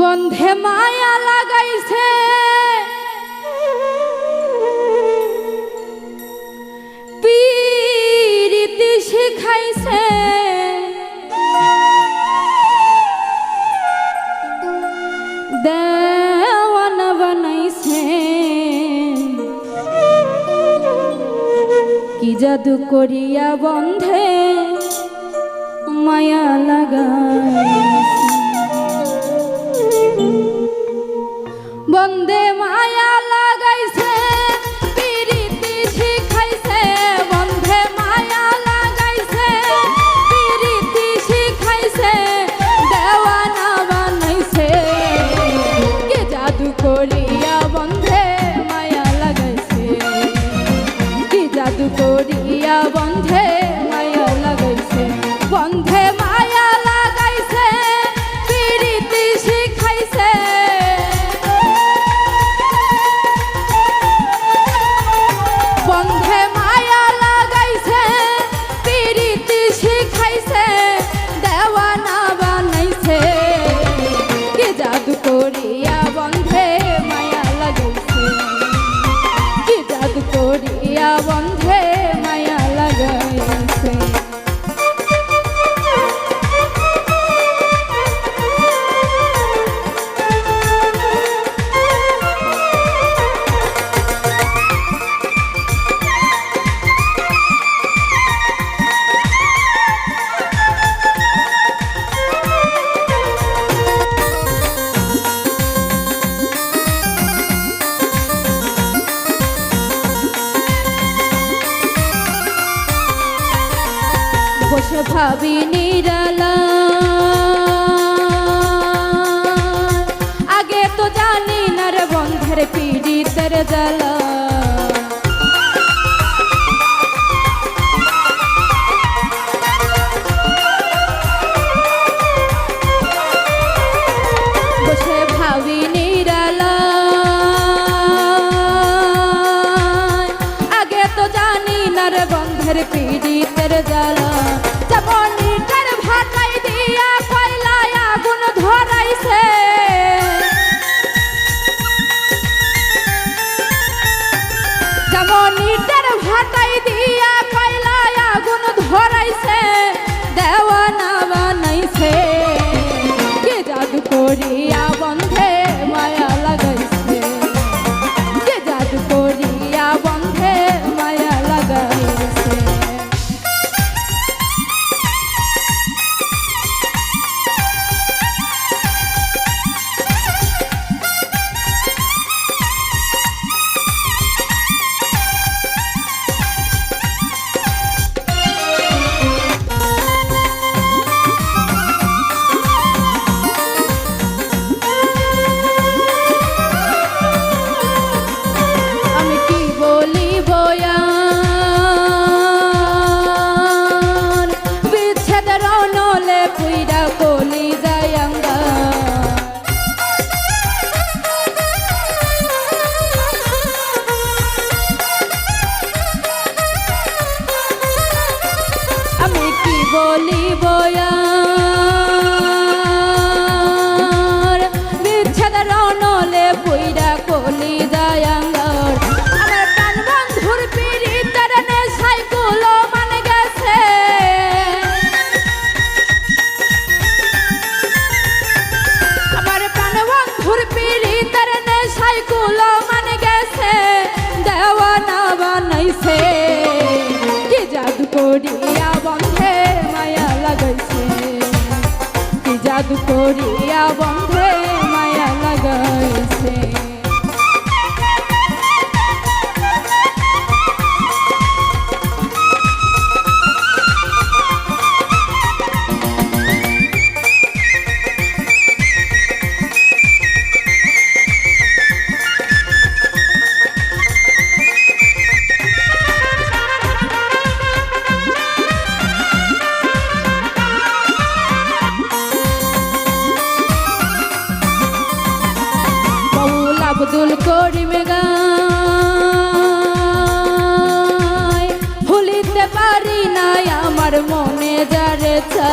বন্ধে মায়া লাগাইছে। পীরিতি শিখাইছে। কি জাদু করিয়া বন্ধে মায়া লাগায়। বন্দে মায়া ভাবি নিরালা। আগে তো জানি না রে বন্ধের পীড়িতের জ্বালা। तेरे जाला যাব বলি বয়া করিয়া করিম গায় ভুলিতে পারি না আমার মনে যারে চা